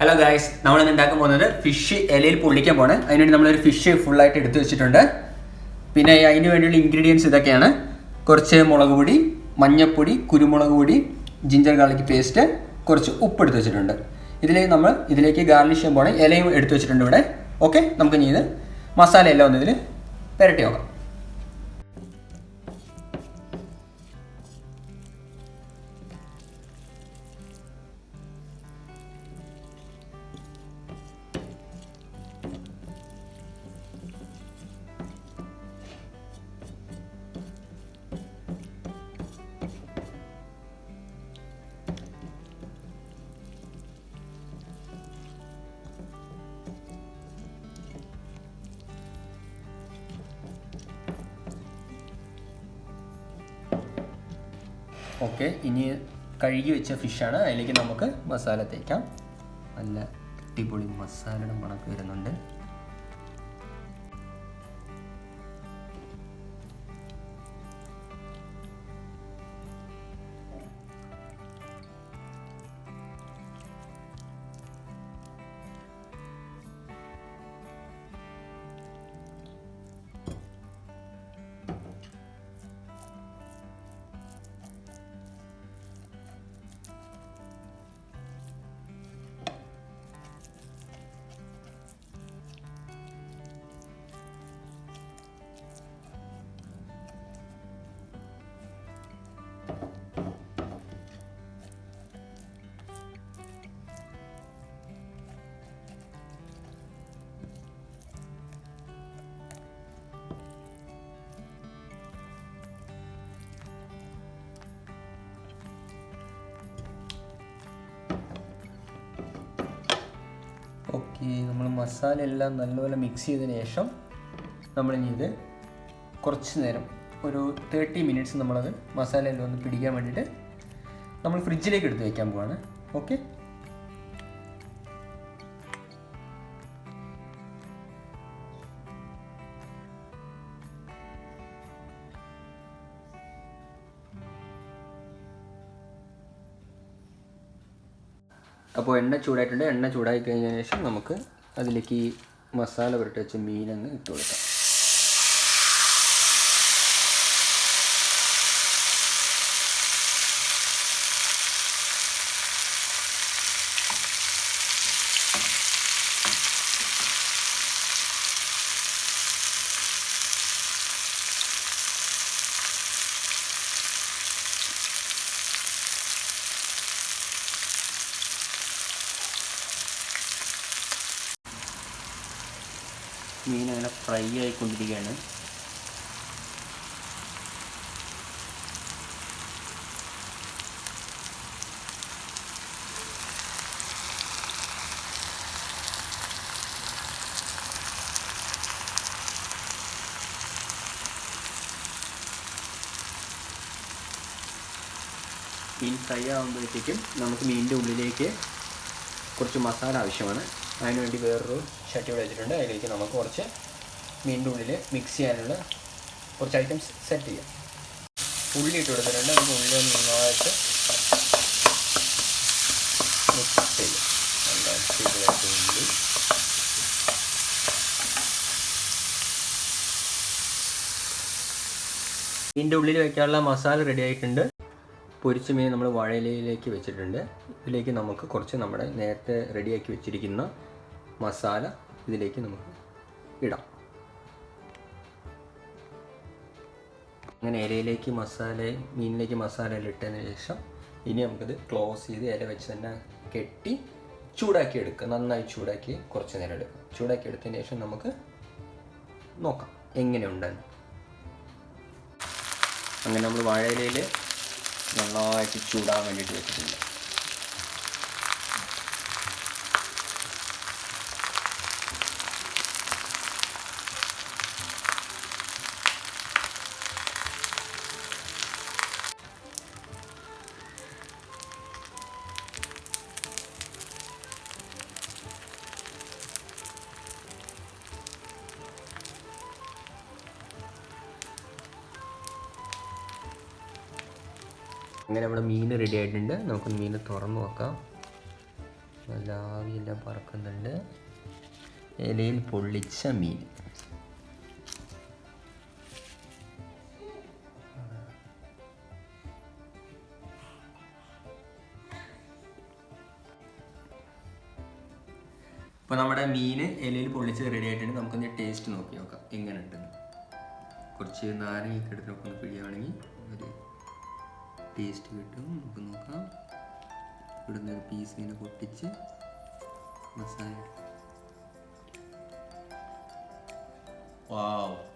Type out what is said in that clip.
Hello guys നമ്മൾ ഇന്ന് ഉണ്ടാക്കാൻ പോകുന്നത് ഫിഷ് ഇലയിൽ പൊള്ളിക്കാൻ പോണ്. അതിനുവേണ്ടി നമ്മളൊരു ഫിഷ് ഫുള്ളായിട്ട് എടുത്തു വെച്ചിട്ടുണ്ട്. പിന്നെ അതിന് വേണ്ടിയുള്ള ഇൻഗ്രീഡിയൻസ് ഇതൊക്കെയാണ്. കുറച്ച് മുളക് പൊടി മഞ്ഞൾപ്പൊടി കുരുമുളക് പൊടി ജിഞ്ചർ ഗാർലിക് പേസ്റ്റ് കുറച്ച് ഉപ്പ് എടുത്തു വെച്ചിട്ടുണ്ട്. ഇതിലേക്ക് നമ്മൾ ഇതിലേക്ക് ഗാർണിഷ് ചെയ്യാൻ പോകണം ഇലയും എടുത്തു വെച്ചിട്ടുണ്ട് ഇവിടെ. ഓക്കെ നമുക്ക് ഇനി ഇത് മസാല എല്ലാം ഒന്ന് ഇതിൽ പുരട്ടി നോക്കാം. ഓക്കെ ഇനി കഴുകി വെച്ച ഫിഷാണ് അതിലേക്ക് നമുക്ക് മസാല തേക്കാം. നല്ല അടിപൊളി മസാലയുടെ മണക്ക് വരുന്നുണ്ട്. ഓക്കെ നമ്മൾ മസാല എല്ലാം നല്ലപോലെ മിക്സ് ചെയ്തതിന് ശേഷം നമ്മളിനി ഇത് കുറച്ച് നേരം ഒരു തേർട്ടി മിനിറ്റ്സ് നമ്മളത് മസാല എല്ലാം ഒന്ന് പിടിക്കാൻ വേണ്ടിയിട്ട് നമ്മൾ ഫ്രിഡ്ജിലേക്ക് എടുത്ത് വയ്ക്കാൻ പോവാണ്. ഓക്കെ അപ്പോൾ എണ്ണ ചൂടായിട്ടുണ്ട്. എണ്ണ ചൂടായി കഴിഞ്ഞതിന് ശേഷം നമുക്ക് അതിലേക്ക് ഈ മസാല പുരട്ടി വെച്ച മീനങ്ങ് ഇട്ട് കൊടുക്കാം മീൻ അങ്ങനെ ഫ്രൈ ആയിക്കൊണ്ടിരിക്കുകയാണ്. മീൻ ഫ്രൈ ആകുമ്പോഴത്തേക്കും നമുക്ക് മീനിന്റെ ഉള്ളിലേക്ക് കുറച്ച് മസാല ആവശ്യമാണ്. അതിന് വേണ്ടി വേറൊരു ചട്ടി ഇവിടെ വെച്ചിട്ടുണ്ട്. അതിലേക്ക് നമുക്ക് കുറച്ച് മീനിന്റെ ഉള്ളിൽ മിക്സ് ചെയ്യാനുള്ള കുറച്ച് ഐറ്റംസ് സെറ്റ് ചെയ്യാം. ഉള്ളി ഇട്ട് കൊടുത്തിട്ടുണ്ട്. നമുക്ക് ഉള്ളി ഒന്ന് നന്നായിട്ട് മിക്സ് ചെയ്യും അടിപൊളിയായിട്ട് ഉള്ളി ഉള്ളിൽ വയ്ക്കാനുള്ള മസാല റെഡി ആയിട്ടുണ്ട്. പൊരിച്ച മീൻ നമ്മൾ വാഴയിലയിലേക്ക് വെച്ചിട്ടുണ്ട്. ഇതിലേക്ക് നമുക്ക് കുറച്ച് നമ്മുടെ നേരത്തെ റെഡിയാക്കി വെച്ചിരിക്കുന്ന മസാല ഇതിലേക്ക് നമുക്ക് ഇടാം. അങ്ങനെ ഇലയിലേക്ക് മസാല മീനിലേക്ക് മസാല എല്ലാം ഇട്ടതിന് ശേഷം ഇനി നമുക്കിത് ക്ലോസ് ചെയ്ത് ഇല വെച്ച് തന്നെ കെട്ടി ചൂടാക്കി എടുക്കുക നന്നായി ചൂടാക്കി കുറച്ച് നേരം എടുക്കുക ചൂടാക്കി എടുത്തതിന് ശേഷം നമുക്ക് നോക്കാം എങ്ങനെയുണ്ടെന്ന് അങ്ങനെ നമ്മൾ വാഴയിലയിൽ നന്നായിട്ട് ചൂടാൻ വേണ്ടിയിട്ട് വെച്ചിട്ടുണ്ട്. അങ്ങനെ നമ്മുടെ മീൻ റെഡി ആയിട്ടുണ്ട്. നമുക്ക് മീൻ തുറന്നു നോക്കാം. നല്ല ആവിയെല്ലാം പറക്കുന്നുണ്ട്. ഇലയിൽ പൊള്ളിച്ച മീൻ. ഇപ്പോൾ നമ്മുടെ മീൻ ഇലയിൽ പൊള്ളിച്ച് റെഡി ആയിട്ടുണ്ട്. നമുക്കൊന്ന് ടേസ്റ്റ് നോക്കി നോക്കാം. എങ്ങനെ ഉണ്ടെന്ന് കുറച്ച് നാരങ്ങയൊക്കെ എടുത്ത് നമുക്കൊന്ന് പിഴിയുകയാണെങ്കിൽ ഒരു ടേസ്റ്റ് കിട്ടും. നമുക്ക് നോക്കാം. ഇവിടുന്ന് ഒരു പീസ് ഇങ്ങനെ പൊട്ടിച്ച് മസാല. വാവ്